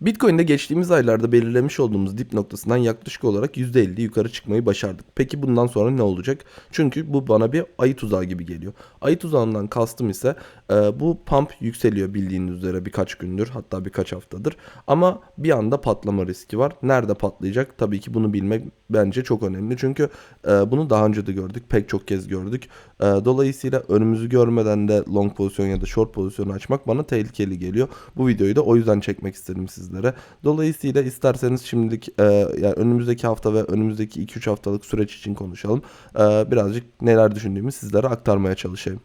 Bitcoin'de geçtiğimiz aylarda belirlemiş olduğumuz dip noktasından yaklaşık olarak %50 yukarı çıkmayı başardık. Peki bundan sonra ne olacak? Çünkü bu bana bir ayı tuzağı gibi geliyor. Ayı tuzağından kastım ise e, bu pump yükseliyor bildiğiniz üzere birkaç gündür hatta birkaç haftadır. Ama bir anda patlama riski var. Nerede patlayacak? Tabii ki bunu bilmek bence çok önemli. Çünkü e, bunu daha önce de gördük. Pek çok kez gördük. E, dolayısıyla önümüzü görmeden de long pozisyon ya da short pozisyon açmak bana tehlikeli geliyor. Bu videoyu da o yüzden çekmek istedim sizlere. Dolayısıyla isterseniz şimdilik e, yani önümüzdeki hafta ve önümüzdeki 2-3 haftalık süreç için konuşalım. E, birazcık neler düşündüğümü sizlere aktarmaya çalışayım.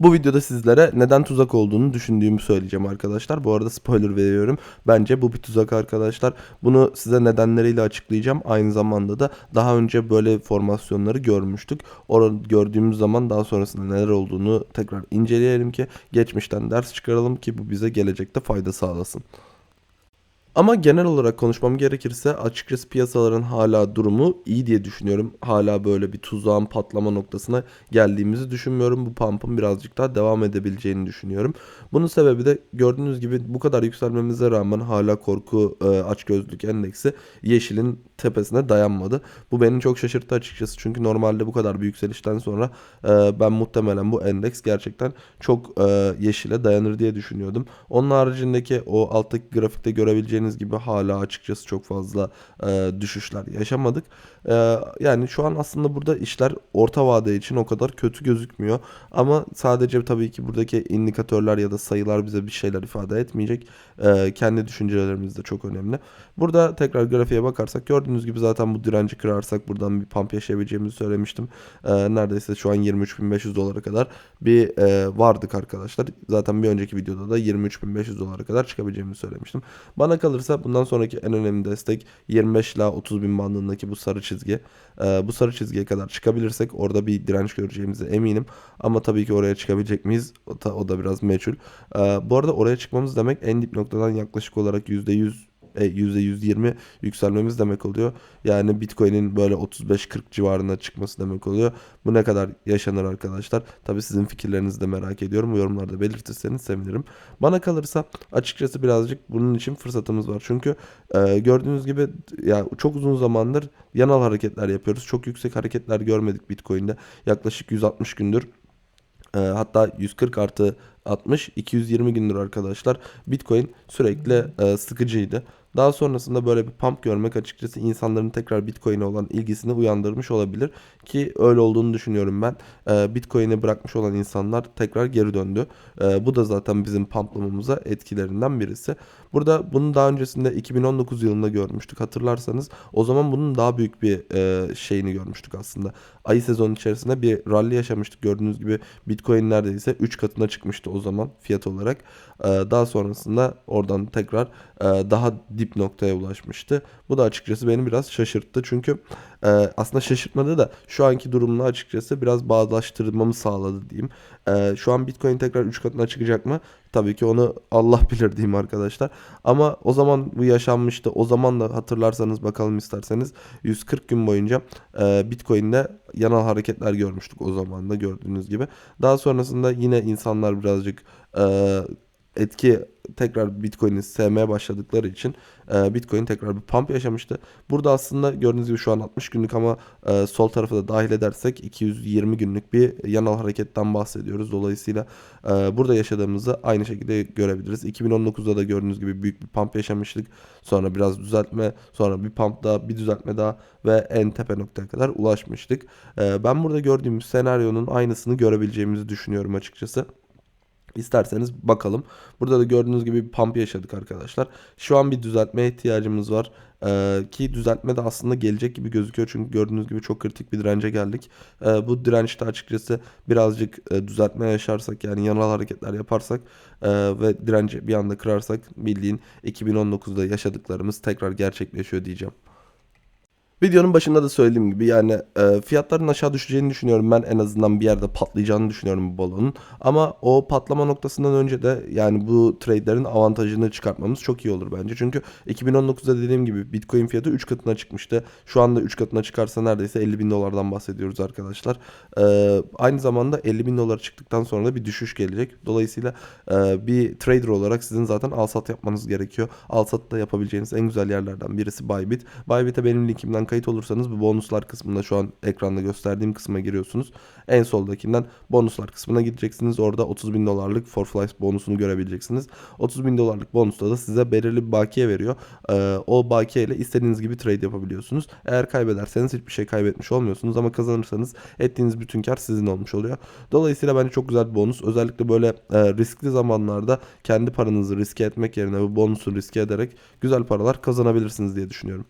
Bu videoda sizlere neden tuzak olduğunu düşündüğümü söyleyeceğim arkadaşlar. Bu arada spoiler veriyorum. Bence bu bir tuzak arkadaşlar. Bunu size nedenleriyle açıklayacağım. Aynı zamanda da daha önce böyle formasyonları görmüştük. Orada gördüğümüz zaman daha sonrasında neler olduğunu tekrar inceleyelim ki geçmişten ders çıkaralım ki bu bize gelecekte fayda sağlasın. Ama genel olarak konuşmam gerekirse açıkçası piyasaların hala durumu iyi diye düşünüyorum. Hala böyle bir tuzağın patlama noktasına geldiğimizi düşünmüyorum. Bu pump'ın birazcık daha devam edebileceğini düşünüyorum. Bunun sebebi de gördüğünüz gibi bu kadar yükselmemize rağmen hala korku e, açgözlülük endeksi yeşilin tepesine dayanmadı. Bu beni çok şaşırttı açıkçası. Çünkü normalde bu kadar bir yükselişten sonra e, ben muhtemelen bu endeks gerçekten çok e, yeşile dayanır diye düşünüyordum. Onun haricindeki o alttaki grafikte görebileceğiniz gibi hala açıkçası çok fazla e, düşüşler yaşamadık. E, yani şu an aslında burada işler orta vade için o kadar kötü gözükmüyor. Ama sadece tabii ki buradaki indikatörler ya da sayılar bize bir şeyler ifade etmeyecek. E, kendi düşüncelerimiz de çok önemli. Burada tekrar grafiğe bakarsak gördüğünüz gibi zaten bu direnci kırarsak buradan bir pump yaşayabileceğimizi söylemiştim. E, neredeyse şu an 23.500 dolara kadar bir e, vardık arkadaşlar. Zaten bir önceki videoda da 23.500 dolara kadar çıkabileceğimizi söylemiştim. Bana kalırsa bundan sonraki en önemli destek 25 ila 30 bin bandındaki bu sarı çizgi. E, bu sarı çizgiye kadar çıkabilirsek orada bir direnç göreceğimize eminim. Ama tabii ki oraya çıkabilecek miyiz? O da, o da biraz meçhul. E, bu arada oraya çıkmamız demek en dip noktadan yaklaşık olarak %100 e, %120 yükselmemiz demek oluyor. Yani Bitcoin'in böyle 35-40 civarına çıkması demek oluyor. Bu ne kadar yaşanır arkadaşlar? Tabii sizin fikirlerinizi de merak ediyorum. Yorumlarda belirtirseniz sevinirim. Bana kalırsa açıkçası birazcık bunun için fırsatımız var. Çünkü e, gördüğünüz gibi ya çok uzun zamandır yanal hareketler yapıyoruz. Çok yüksek hareketler görmedik Bitcoin'de. Yaklaşık 160 gündür e, hatta 140 artı 60 220 gündür arkadaşlar Bitcoin sürekli e, sıkıcıydı. Daha sonrasında böyle bir pump görmek açıkçası insanların tekrar Bitcoin'e olan ilgisini uyandırmış olabilir ki öyle olduğunu düşünüyorum ben. E, Bitcoin'i bırakmış olan insanlar tekrar geri döndü. E, bu da zaten bizim pumplamamıza etkilerinden birisi. Burada bunu daha öncesinde 2019 yılında görmüştük hatırlarsanız. O zaman bunun daha büyük bir e, şeyini görmüştük aslında. Ayı sezonu içerisinde bir rally yaşamıştık. Gördüğünüz gibi Bitcoin neredeyse 3 katına çıkmıştı o zaman fiyat olarak. E, daha sonrasında oradan tekrar e, daha dip noktaya ulaşmıştı. Bu da açıkçası beni biraz şaşırttı. Çünkü e, aslında şaşırtmadı da şu anki durumla açıkçası biraz bağdaştırmamı sağladı diyeyim. E, şu an Bitcoin tekrar 3 katına çıkacak mı? Tabii ki onu Allah bilir diyeyim arkadaşlar. Ama o zaman bu yaşanmıştı. O zaman da hatırlarsanız bakalım isterseniz 140 gün boyunca e, Bitcoin'de yanal hareketler görmüştük o zaman da gördüğünüz gibi. Daha sonrasında yine insanlar birazcık e, etki tekrar Bitcoin'i sevmeye başladıkları için e, Bitcoin tekrar bir pump yaşamıştı. Burada aslında gördüğünüz gibi şu an 60 günlük ama e, sol tarafı da dahil edersek 220 günlük bir yanal hareketten bahsediyoruz. Dolayısıyla e, burada yaşadığımızı aynı şekilde görebiliriz. 2019'da da gördüğünüz gibi büyük bir pump yaşamıştık. Sonra biraz düzeltme, sonra bir pump daha, bir düzeltme daha ve en tepe noktaya kadar ulaşmıştık. E, ben burada gördüğümüz senaryonun aynısını görebileceğimizi düşünüyorum açıkçası. İsterseniz bakalım. Burada da gördüğünüz gibi bir pump yaşadık arkadaşlar. Şu an bir düzeltmeye ihtiyacımız var. Ee, ki düzeltme de aslında gelecek gibi gözüküyor. Çünkü gördüğünüz gibi çok kritik bir dirence geldik. Ee, bu dirençte açıkçası birazcık e, düzeltme yaşarsak yani yanal hareketler yaparsak e, ve direnci bir anda kırarsak bildiğin 2019'da yaşadıklarımız tekrar gerçekleşiyor diyeceğim. Videonun başında da söylediğim gibi yani e, fiyatların aşağı düşeceğini düşünüyorum. Ben en azından bir yerde patlayacağını düşünüyorum bu balonun. Ama o patlama noktasından önce de yani bu trade'lerin avantajını çıkartmamız çok iyi olur bence. Çünkü 2019'da dediğim gibi Bitcoin fiyatı 3 katına çıkmıştı. Şu anda 3 katına çıkarsa neredeyse 50 bin dolardan bahsediyoruz arkadaşlar. E, aynı zamanda 50 bin dolar çıktıktan sonra da bir düşüş gelecek. Dolayısıyla e, bir trader olarak sizin zaten al sat yapmanız gerekiyor. Al sat da yapabileceğiniz en güzel yerlerden birisi Bybit. Bybit'e benim linkimden kayıt olursanız bu bonuslar kısmında şu an ekranda gösterdiğim kısma giriyorsunuz. En soldakinden bonuslar kısmına gideceksiniz. Orada 30 bin dolarlık For Flies bonusunu görebileceksiniz. 30 bin dolarlık bonusta da size belirli bir bakiye veriyor. Ee, o bakiye ile istediğiniz gibi trade yapabiliyorsunuz. Eğer kaybederseniz hiçbir şey kaybetmiş olmuyorsunuz ama kazanırsanız ettiğiniz bütün kar sizin olmuş oluyor. Dolayısıyla bence çok güzel bir bonus. Özellikle böyle e, riskli zamanlarda kendi paranızı riske etmek yerine bu bonusu riske ederek güzel paralar kazanabilirsiniz diye düşünüyorum.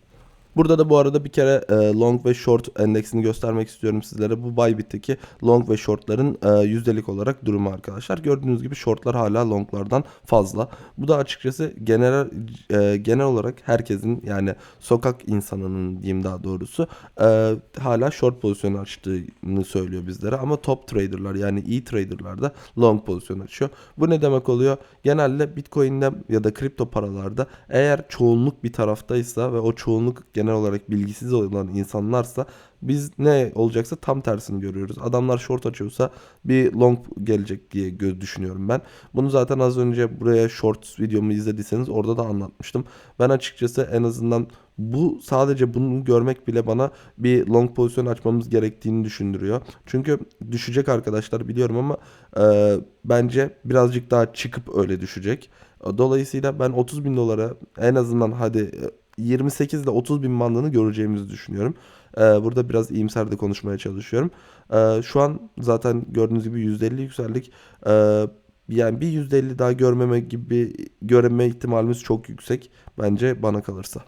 Burada da bu arada bir kere e, long ve short endeksini göstermek istiyorum sizlere. Bu Bybit'teki long ve shortların e, yüzdelik olarak durumu arkadaşlar. Gördüğünüz gibi shortlar hala longlardan fazla. Bu da açıkçası genel e, genel olarak herkesin yani sokak insanının diyeyim daha doğrusu e, hala short pozisyon açtığını söylüyor bizlere. Ama top traderlar yani iyi traderlar da long pozisyon açıyor. Bu ne demek oluyor? Genelde Bitcoin'de ya da kripto paralarda eğer çoğunluk bir taraftaysa ve o çoğunluk genel olarak bilgisiz olan insanlarsa biz ne olacaksa tam tersini görüyoruz. Adamlar short açıyorsa bir long gelecek diye düşünüyorum ben. Bunu zaten az önce buraya short videomu izlediyseniz orada da anlatmıştım. Ben açıkçası en azından bu sadece bunu görmek bile bana bir long pozisyon açmamız gerektiğini düşündürüyor. Çünkü düşecek arkadaşlar biliyorum ama e, bence birazcık daha çıkıp öyle düşecek. Dolayısıyla ben 30 bin dolara en azından hadi 28 ile 30 bin bandını göreceğimizi düşünüyorum. Ee, burada biraz iyimser de konuşmaya çalışıyorum. Ee, şu an zaten gördüğünüz gibi %50 yükseldik. Ee, yani bir %50 daha görmeme gibi görme ihtimalimiz çok yüksek bence bana kalırsa.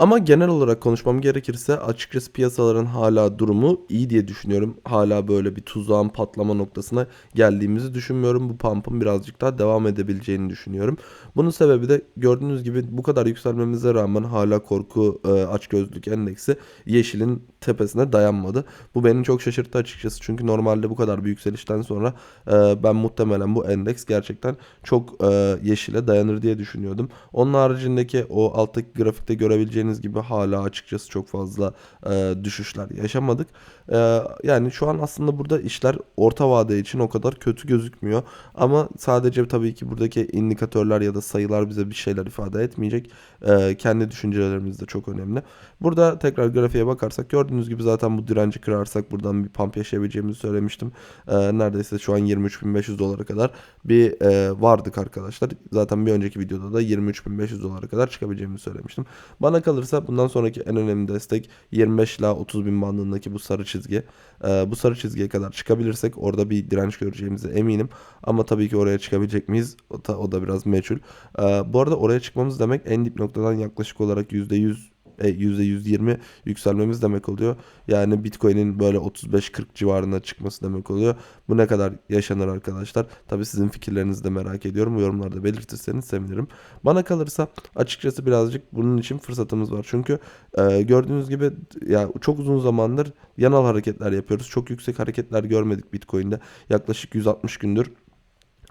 Ama genel olarak konuşmam gerekirse açıkçası piyasaların hala durumu iyi diye düşünüyorum. Hala böyle bir tuzağın patlama noktasına geldiğimizi düşünmüyorum. Bu pump'ın birazcık daha devam edebileceğini düşünüyorum. Bunun sebebi de gördüğünüz gibi bu kadar yükselmemize rağmen hala korku e, açgözlülük endeksi yeşilin tepesine dayanmadı. Bu beni çok şaşırttı açıkçası. Çünkü normalde bu kadar bir yükselişten sonra e, ben muhtemelen bu endeks gerçekten çok e, yeşile dayanır diye düşünüyordum. Onun haricindeki o alttaki grafikte görebileceğiniz gibi hala açıkçası çok fazla e, düşüşler yaşamadık. E, yani şu an aslında burada işler orta vade için o kadar kötü gözükmüyor. Ama sadece tabii ki buradaki indikatörler ya da sayılar bize bir şeyler ifade etmeyecek. E, kendi düşüncelerimiz de çok önemli. Burada tekrar grafiğe bakarsak gördüğünüz gibi zaten bu direnci kırarsak buradan bir pump yaşayabileceğimizi söylemiştim. E, neredeyse şu an 23.500 dolara kadar bir e, vardık arkadaşlar. Zaten bir önceki videoda da 23.500 dolara kadar çıkabileceğimizi söylemiştim. Bana kalırsa bundan sonraki en önemli destek 25 ila 30 bin bandındaki bu sarı çizgi. E, bu sarı çizgiye kadar çıkabilirsek orada bir direnç göreceğimize eminim. Ama tabii ki oraya çıkabilecek miyiz? O da, o da biraz meçhul. E, bu arada oraya çıkmamız demek en dip noktadan yaklaşık olarak %100 %120 e, yükselmemiz demek oluyor. Yani Bitcoin'in böyle 35-40 civarına çıkması demek oluyor. Bu ne kadar yaşanır arkadaşlar? Tabii sizin fikirlerinizi de merak ediyorum. Yorumlarda belirtirseniz sevinirim. Bana kalırsa açıkçası birazcık bunun için fırsatımız var. Çünkü e, gördüğünüz gibi ya çok uzun zamandır yanal hareketler yapıyoruz. Çok yüksek hareketler görmedik Bitcoin'de. Yaklaşık 160 gündür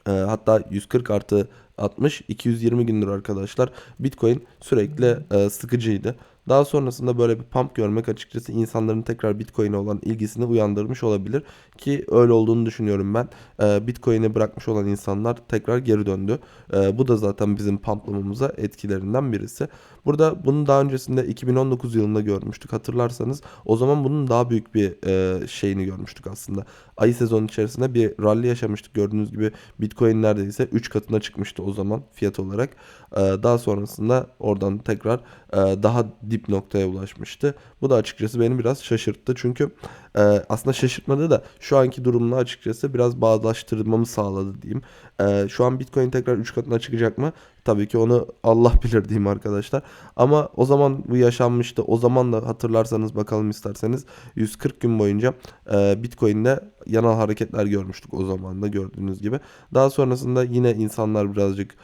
e, hatta 140 artı 60 220 gündür arkadaşlar Bitcoin sürekli e, sıkıcıydı. Daha sonrasında böyle bir pump görmek açıkçası insanların tekrar Bitcoin'e olan ilgisini uyandırmış olabilir ki öyle olduğunu düşünüyorum ben. Ee, Bitcoin'e bırakmış olan insanlar tekrar geri döndü. Ee, bu da zaten bizim pumplamamıza etkilerinden birisi. Burada bunu daha öncesinde 2019 yılında görmüştük hatırlarsanız. O zaman bunun daha büyük bir e, şeyini görmüştük aslında. Ayı sezonu içerisinde bir rally yaşamıştık. Gördüğünüz gibi Bitcoin neredeyse 3 katına çıkmıştı o zaman fiyat olarak. Ee, daha sonrasında oradan tekrar e, daha dip noktaya ulaşmıştı. Bu da açıkçası beni biraz şaşırttı. Çünkü e, aslında şaşırtmadı da şu anki durumla açıkçası biraz bağdaştırmamı sağladı diyeyim. E, şu an Bitcoin tekrar 3 katına çıkacak mı? Tabii ki onu Allah bilir diyeyim arkadaşlar. Ama o zaman bu yaşanmıştı. O zaman da hatırlarsanız bakalım isterseniz 140 gün boyunca Bitcoin'de yanal hareketler görmüştük o zaman da gördüğünüz gibi. Daha sonrasında yine insanlar birazcık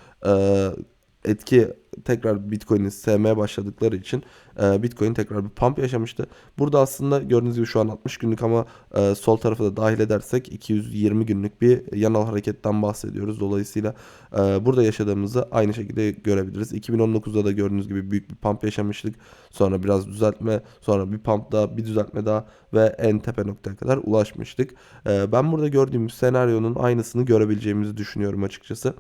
etki tekrar Bitcoin'i sevmeye başladıkları için e, Bitcoin tekrar bir pump yaşamıştı. Burada aslında gördüğünüz gibi şu an 60 günlük ama e, sol tarafı da dahil edersek 220 günlük bir yanal hareketten bahsediyoruz. Dolayısıyla e, burada yaşadığımızı aynı şekilde görebiliriz. 2019'da da gördüğünüz gibi büyük bir pump yaşamıştık. Sonra biraz düzeltme, sonra bir pump daha, bir düzeltme daha ve en tepe noktaya kadar ulaşmıştık. E, ben burada gördüğümüz senaryonun aynısını görebileceğimizi düşünüyorum açıkçası.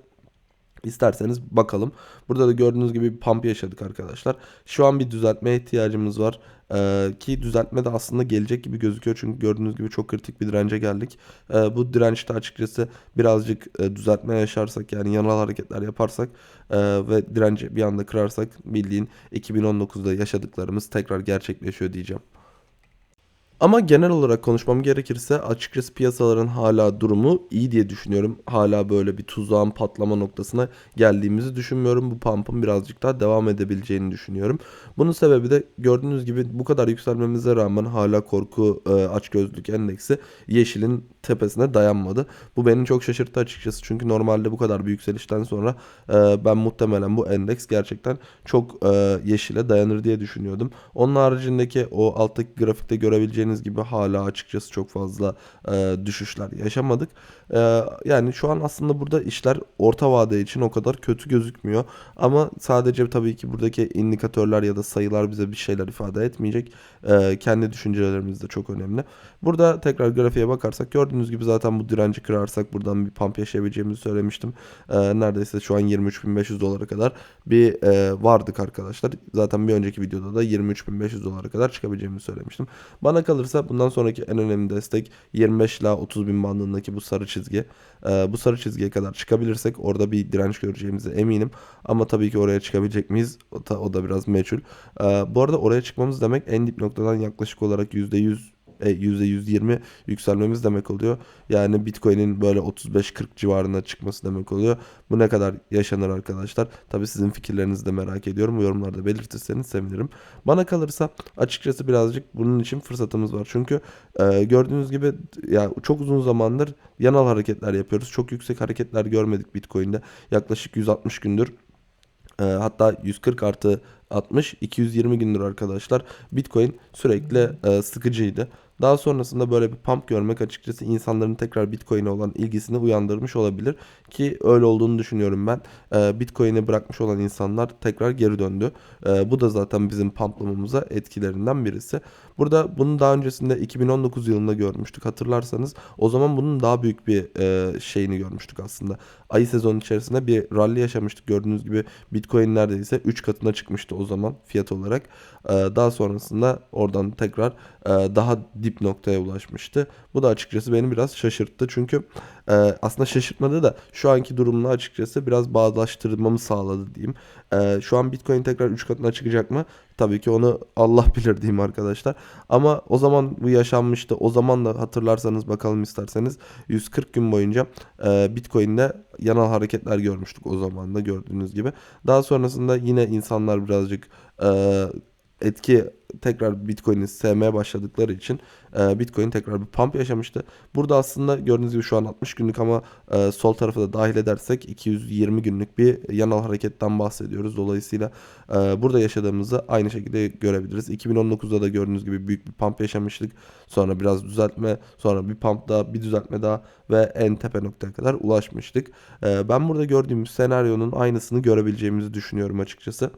İsterseniz bakalım. Burada da gördüğünüz gibi bir pump yaşadık arkadaşlar. Şu an bir düzeltmeye ihtiyacımız var. Ee, ki düzeltme de aslında gelecek gibi gözüküyor. Çünkü gördüğünüz gibi çok kritik bir dirence geldik. Ee, bu dirençte açıkçası birazcık e, düzeltme yaşarsak yani yanal hareketler yaparsak e, ve direnci bir anda kırarsak bildiğin 2019'da yaşadıklarımız tekrar gerçekleşiyor diyeceğim. Ama genel olarak konuşmam gerekirse açıkçası piyasaların hala durumu iyi diye düşünüyorum. Hala böyle bir tuzağın patlama noktasına geldiğimizi düşünmüyorum. Bu pump'ın birazcık daha devam edebileceğini düşünüyorum. Bunun sebebi de gördüğünüz gibi bu kadar yükselmemize rağmen hala korku e, açgözlülük endeksi yeşilin tepesine dayanmadı. Bu beni çok şaşırttı açıkçası. Çünkü normalde bu kadar bir yükselişten sonra e, ben muhtemelen bu endeks gerçekten çok e, yeşile dayanır diye düşünüyordum. Onun haricindeki o alttaki grafikte görebileceğiniz gibi hala açıkçası çok fazla e, düşüşler yaşamadık. E, yani şu an aslında burada işler orta vade için o kadar kötü gözükmüyor. Ama sadece tabii ki buradaki indikatörler ya da sayılar bize bir şeyler ifade etmeyecek. E, kendi düşüncelerimiz de çok önemli. Burada tekrar grafiğe bakarsak gördüğünüz gibi zaten bu direnci kırarsak buradan bir pump yaşayabileceğimizi söylemiştim. E, neredeyse şu an 23.500 dolara kadar bir e, vardık arkadaşlar. Zaten bir önceki videoda da 23.500 dolara kadar çıkabileceğimizi söylemiştim. Bana kalırsa bundan sonraki en önemli destek 25 ila 30 bin bandındaki bu sarı çizgi. E, bu sarı çizgiye kadar çıkabilirsek orada bir direnç göreceğimize eminim. Ama tabii ki oraya çıkabilecek miyiz? O da, o da biraz meçhul. E, bu arada oraya çıkmamız demek en dip noktadan yaklaşık olarak %100 e, %120 yükselmemiz demek oluyor. Yani Bitcoin'in böyle 35-40 civarına çıkması demek oluyor. Bu ne kadar yaşanır arkadaşlar? Tabii sizin fikirlerinizi de merak ediyorum. Yorumlarda belirtirseniz sevinirim. Bana kalırsa açıkçası birazcık bunun için fırsatımız var. Çünkü e, gördüğünüz gibi ya çok uzun zamandır yanal hareketler yapıyoruz. Çok yüksek hareketler görmedik Bitcoin'de. Yaklaşık 160 gündür e, hatta 140 artı 60 220 gündür arkadaşlar Bitcoin sürekli e, sıkıcıydı. Daha sonrasında böyle bir pump görmek açıkçası insanların tekrar Bitcoin'e olan ilgisini uyandırmış olabilir. Ki öyle olduğunu düşünüyorum ben. E, Bitcoin'i bırakmış olan insanlar tekrar geri döndü. E, bu da zaten bizim pumplamamıza etkilerinden birisi. Burada bunu daha öncesinde 2019 yılında görmüştük hatırlarsanız. O zaman bunun daha büyük bir e, şeyini görmüştük aslında. Ayı sezonu içerisinde bir rally yaşamıştık. Gördüğünüz gibi Bitcoin neredeyse 3 katına çıkmıştı o zaman fiyat olarak. E, daha sonrasında oradan tekrar e, daha dip noktaya ulaşmıştı. Bu da açıkçası beni biraz şaşırttı. Çünkü e, aslında şaşırtmadı da şu anki durumla açıkçası biraz bağdaştırmamı sağladı diyeyim. E, şu an Bitcoin tekrar 3 katına çıkacak mı? Tabii ki onu Allah bilir diyeyim arkadaşlar. Ama o zaman bu yaşanmıştı. O zaman da hatırlarsanız bakalım isterseniz 140 gün boyunca e, Bitcoin'de yanal hareketler görmüştük o zaman da gördüğünüz gibi. Daha sonrasında yine insanlar birazcık e, etki tekrar Bitcoin'i sevmeye başladıkları için e, Bitcoin tekrar bir pump yaşamıştı. Burada aslında gördüğünüz gibi şu an 60 günlük ama e, sol tarafı da dahil edersek 220 günlük bir yanal hareketten bahsediyoruz. Dolayısıyla e, burada yaşadığımızı aynı şekilde görebiliriz. 2019'da da gördüğünüz gibi büyük bir pump yaşamıştık. Sonra biraz düzeltme, sonra bir pump daha, bir düzeltme daha ve en tepe noktaya kadar ulaşmıştık. E, ben burada gördüğümüz senaryonun aynısını görebileceğimizi düşünüyorum açıkçası.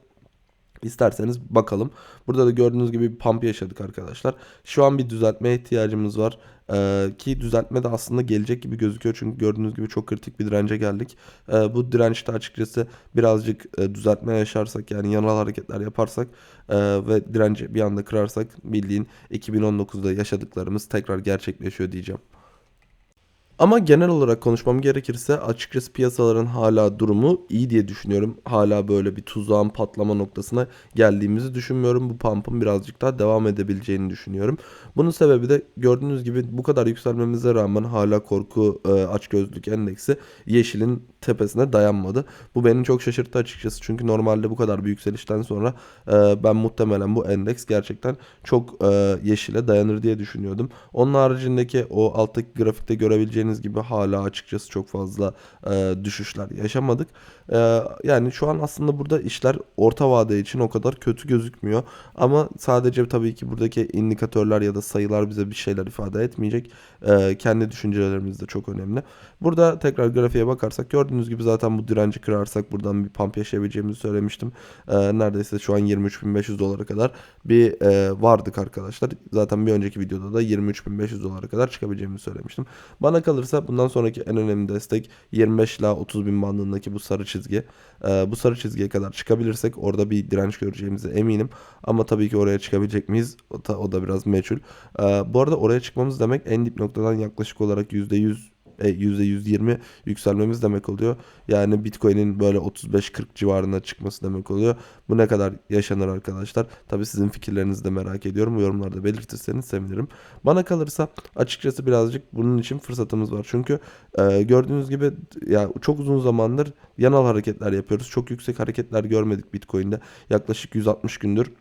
İsterseniz bakalım. Burada da gördüğünüz gibi bir pump yaşadık arkadaşlar. Şu an bir düzeltmeye ihtiyacımız var. Ee, ki düzeltme de aslında gelecek gibi gözüküyor. Çünkü gördüğünüz gibi çok kritik bir dirence geldik. Ee, bu dirençte açıkçası birazcık e, düzeltme yaşarsak yani yanal hareketler yaparsak e, ve direnci bir anda kırarsak bildiğin 2019'da yaşadıklarımız tekrar gerçekleşiyor diyeceğim. Ama genel olarak konuşmam gerekirse açıkçası piyasaların hala durumu iyi diye düşünüyorum. Hala böyle bir tuzağın patlama noktasına geldiğimizi düşünmüyorum. Bu pump'ın birazcık daha devam edebileceğini düşünüyorum. Bunun sebebi de gördüğünüz gibi bu kadar yükselmemize rağmen hala korku e, açgözlülük endeksi yeşilin tepesine dayanmadı. Bu beni çok şaşırttı açıkçası. Çünkü normalde bu kadar bir yükselişten sonra e, ben muhtemelen bu endeks gerçekten çok e, yeşile dayanır diye düşünüyordum. Onun haricindeki o alttaki grafikte görebileceğiniz görebileceğiniz gibi hala açıkçası çok fazla e, düşüşler yaşamadık. E, yani şu an aslında burada işler orta vade için o kadar kötü gözükmüyor. Ama sadece tabii ki buradaki indikatörler ya da sayılar bize bir şeyler ifade etmeyecek. E, kendi düşüncelerimiz de çok önemli. Burada tekrar grafiğe bakarsak gördüğünüz gibi zaten bu direnci kırarsak buradan bir pump yaşayabileceğimizi söylemiştim. E, neredeyse şu an 23.500 dolara kadar bir e, vardık arkadaşlar. Zaten bir önceki videoda da 23.500 dolara kadar çıkabileceğimizi söylemiştim. Bana kalırsa bundan sonraki en önemli destek 25 ila 30 bin bandındaki bu sarı çizgi. E, bu sarı çizgiye kadar çıkabilirsek orada bir direnç göreceğimize eminim. Ama tabii ki oraya çıkabilecek miyiz? O da, o da biraz meçhul. E, bu arada oraya çıkmamız demek en dip noktadan yaklaşık olarak %100 e, %120 yükselmemiz demek oluyor. Yani Bitcoin'in böyle 35-40 civarına çıkması demek oluyor. Bu ne kadar yaşanır arkadaşlar? Tabii sizin fikirlerinizi de merak ediyorum. Yorumlarda belirtirseniz sevinirim. Bana kalırsa açıkçası birazcık bunun için fırsatımız var. Çünkü e, gördüğünüz gibi ya çok uzun zamandır yanal hareketler yapıyoruz. Çok yüksek hareketler görmedik Bitcoin'de. Yaklaşık 160 gündür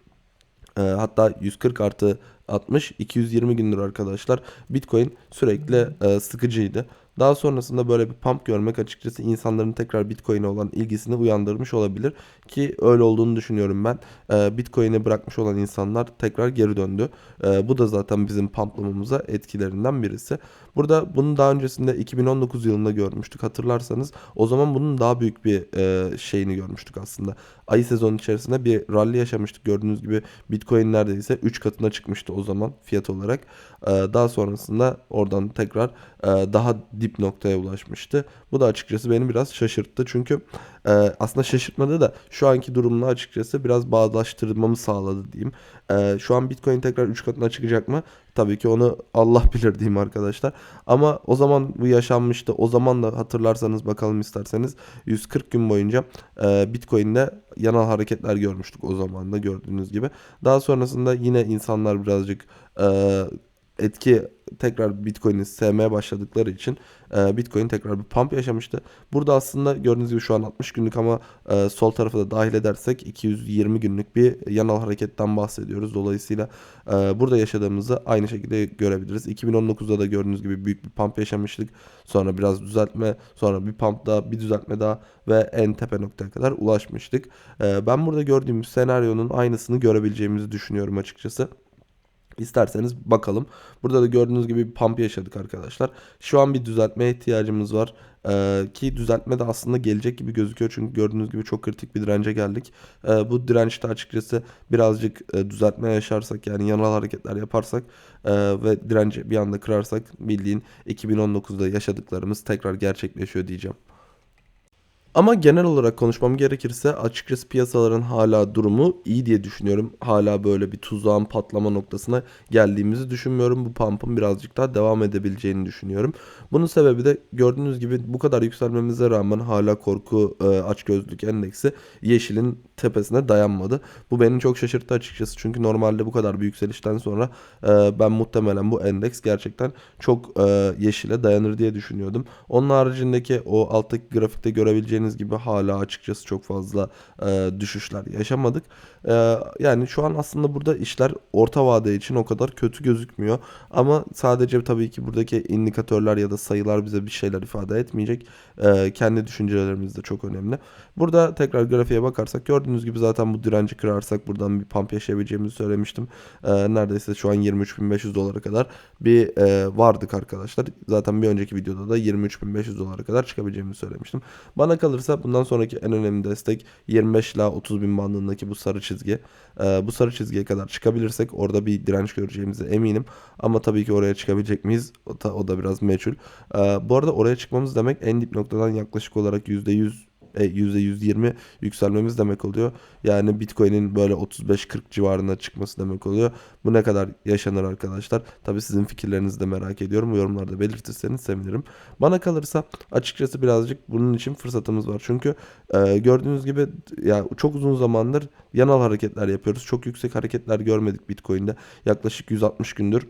e, hatta 140 artı 60 220 gündür arkadaşlar Bitcoin sürekli e, sıkıcıydı. Daha sonrasında böyle bir pump görmek açıkçası insanların tekrar Bitcoin'e olan ilgisini uyandırmış olabilir ki öyle olduğunu düşünüyorum ben. E, Bitcoin'i bırakmış olan insanlar tekrar geri döndü. E, bu da zaten bizim pumplamamıza etkilerinden birisi. Burada bunu daha öncesinde 2019 yılında görmüştük hatırlarsanız. O zaman bunun daha büyük bir e, şeyini görmüştük aslında. Ayı sezonu içerisinde bir rally yaşamıştık. Gördüğünüz gibi Bitcoin neredeyse 3 katına çıkmıştı o zaman fiyat olarak. E, daha sonrasında oradan tekrar e, daha dip noktaya ulaşmıştı. Bu da açıkçası beni biraz şaşırttı. Çünkü e, aslında şaşırtmadı da şu anki durumla açıkçası biraz bağdaştırmamı sağladı diyeyim. E, şu an Bitcoin tekrar 3 katına çıkacak mı? Tabii ki onu Allah bilir diyeyim arkadaşlar. Ama o zaman bu yaşanmıştı. O zaman da hatırlarsanız bakalım isterseniz 140 gün boyunca e, Bitcoin'de yanal hareketler görmüştük o zaman da gördüğünüz gibi. Daha sonrasında yine insanlar birazcık e, etki tekrar Bitcoin'i sevmeye başladıkları için e, Bitcoin tekrar bir pump yaşamıştı. Burada aslında gördüğünüz gibi şu an 60 günlük ama e, sol tarafı da dahil edersek 220 günlük bir yanal hareketten bahsediyoruz. Dolayısıyla e, burada yaşadığımızı aynı şekilde görebiliriz. 2019'da da gördüğünüz gibi büyük bir pump yaşamıştık. Sonra biraz düzeltme, sonra bir pump daha, bir düzeltme daha ve en tepe noktaya kadar ulaşmıştık. E, ben burada gördüğüm senaryonun aynısını görebileceğimizi düşünüyorum açıkçası. İsterseniz bakalım. Burada da gördüğünüz gibi bir pump yaşadık arkadaşlar. Şu an bir düzeltmeye ihtiyacımız var. Ee, ki düzeltme de aslında gelecek gibi gözüküyor. Çünkü gördüğünüz gibi çok kritik bir dirence geldik. Ee, bu dirençte açıkçası birazcık e, düzeltme yaşarsak yani yanal hareketler yaparsak e, ve direnci bir anda kırarsak bildiğin 2019'da yaşadıklarımız tekrar gerçekleşiyor diyeceğim. Ama genel olarak konuşmam gerekirse açıkçası piyasaların hala durumu iyi diye düşünüyorum. Hala böyle bir tuzağın patlama noktasına geldiğimizi düşünmüyorum. Bu pump'ın birazcık daha devam edebileceğini düşünüyorum. Bunun sebebi de gördüğünüz gibi bu kadar yükselmemize rağmen hala korku e, açgözlülük endeksi yeşilin tepesine dayanmadı. Bu beni çok şaşırttı açıkçası. Çünkü normalde bu kadar bir yükselişten sonra e, ben muhtemelen bu endeks gerçekten çok e, yeşile dayanır diye düşünüyordum. Onun haricindeki o alttaki grafikte görebileceğiniz gibi hala açıkçası çok fazla e, düşüşler yaşamadık. E, yani şu an aslında burada işler orta vade için o kadar kötü gözükmüyor. Ama sadece tabii ki buradaki indikatörler ya da sayılar bize bir şeyler ifade etmeyecek. E, kendi düşüncelerimiz de çok önemli. Burada tekrar grafiğe bakarsak gördüğünüz gibi zaten bu direnci kırarsak buradan bir pump yaşayabileceğimizi söylemiştim. E, neredeyse şu an 23.500 dolara kadar bir e, vardık arkadaşlar. Zaten bir önceki videoda da 23.500 dolara kadar çıkabileceğimizi söylemiştim. Bana kalırsa bundan sonraki en önemli destek 25 ila 30 bin bandındaki bu sarı çizgi. E, bu sarı çizgiye kadar çıkabilirsek orada bir direnç göreceğimize eminim. Ama tabii ki oraya çıkabilecek miyiz? O da, o da biraz meçhul. E, bu arada oraya çıkmamız demek en dip noktadan yaklaşık olarak %100 %120 yükselmemiz demek oluyor. Yani Bitcoin'in böyle 35-40 civarına çıkması demek oluyor. Bu ne kadar yaşanır arkadaşlar? Tabii sizin fikirlerinizi de merak ediyorum. Yorumlarda belirtirseniz sevinirim. Bana kalırsa açıkçası birazcık bunun için fırsatımız var. Çünkü e, gördüğünüz gibi ya çok uzun zamandır yanal hareketler yapıyoruz. Çok yüksek hareketler görmedik Bitcoin'de. Yaklaşık 160 gündür.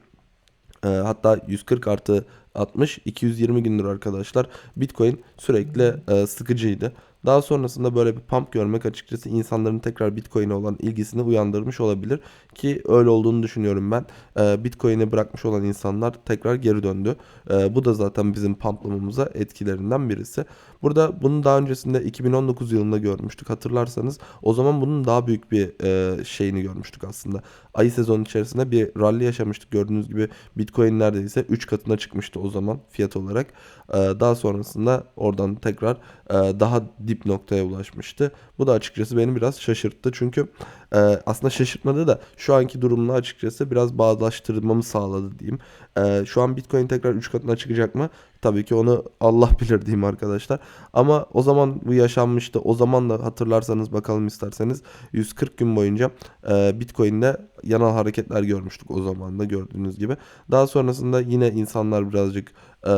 E, hatta 140 artı 60 220 gündür arkadaşlar Bitcoin sürekli e, sıkıcıydı. Daha sonrasında böyle bir pump görmek açıkçası insanların tekrar Bitcoin'e olan ilgisini uyandırmış olabilir ki öyle olduğunu düşünüyorum ben. E, Bitcoin'i bırakmış olan insanlar tekrar geri döndü. E, bu da zaten bizim pumplamamıza etkilerinden birisi. Burada bunu daha öncesinde 2019 yılında görmüştük hatırlarsanız. O zaman bunun daha büyük bir e, şeyini görmüştük aslında. Ayı sezonu içerisinde bir rally yaşamıştık. Gördüğünüz gibi Bitcoin neredeyse 3 katına çıkmıştı o zaman fiyat olarak. E, daha sonrasında oradan tekrar e, daha dip noktaya ulaşmıştı. Bu da açıkçası beni biraz şaşırttı. Çünkü e, aslında şaşırtmadı da şu anki durumla açıkçası biraz bağdaştırmamı sağladı diyeyim. E, şu an Bitcoin tekrar 3 katına çıkacak mı? Tabii ki onu Allah bilir diyeyim arkadaşlar. Ama o zaman bu yaşanmıştı. O zaman da hatırlarsanız bakalım isterseniz 140 gün boyunca e, Bitcoin'de yanal hareketler görmüştük o zaman da gördüğünüz gibi. Daha sonrasında yine insanlar birazcık e,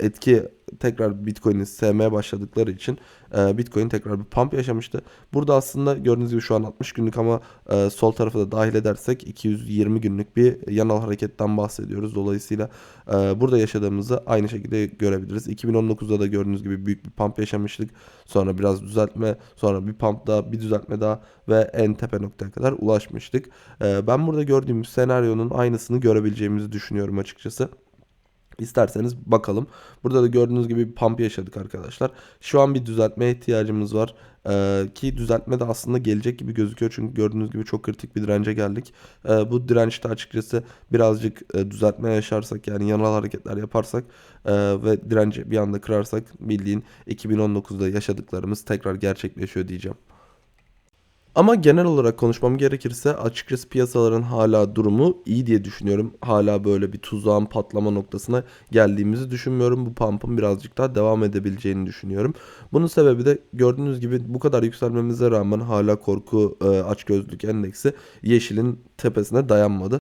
etki tekrar Bitcoin'i sevmeye başladıkları için e, Bitcoin tekrar bir pump yaşamıştı. Burada aslında gördüğünüz gibi şu an 60 günlük ama e, sol tarafı da dahil edersek 220 günlük bir yanal hareketten bahsediyoruz. Dolayısıyla e, burada yaşadığımızı aynı şekilde görebiliriz. 2019'da da gördüğünüz gibi büyük bir pump yaşamıştık. Sonra biraz düzeltme, sonra bir pump daha, bir düzeltme daha ve en tepe noktaya kadar ulaşmıştık. E, ben burada gördüğümüz senaryonun aynısını görebileceğimizi düşünüyorum açıkçası. İsterseniz bakalım. Burada da gördüğünüz gibi bir pump yaşadık arkadaşlar. Şu an bir düzeltmeye ihtiyacımız var. Ee, ki düzeltme de aslında gelecek gibi gözüküyor. Çünkü gördüğünüz gibi çok kritik bir dirence geldik. Ee, bu dirençte açıkçası birazcık e, düzeltme yaşarsak yani yanal hareketler yaparsak e, ve direnci bir anda kırarsak bildiğin 2019'da yaşadıklarımız tekrar gerçekleşiyor diyeceğim. Ama genel olarak konuşmam gerekirse açıkçası piyasaların hala durumu iyi diye düşünüyorum. Hala böyle bir tuzağın patlama noktasına geldiğimizi düşünmüyorum. Bu pump'ın birazcık daha devam edebileceğini düşünüyorum. Bunun sebebi de gördüğünüz gibi bu kadar yükselmemize rağmen hala korku e, açgözlülük endeksi yeşilin tepesine dayanmadı.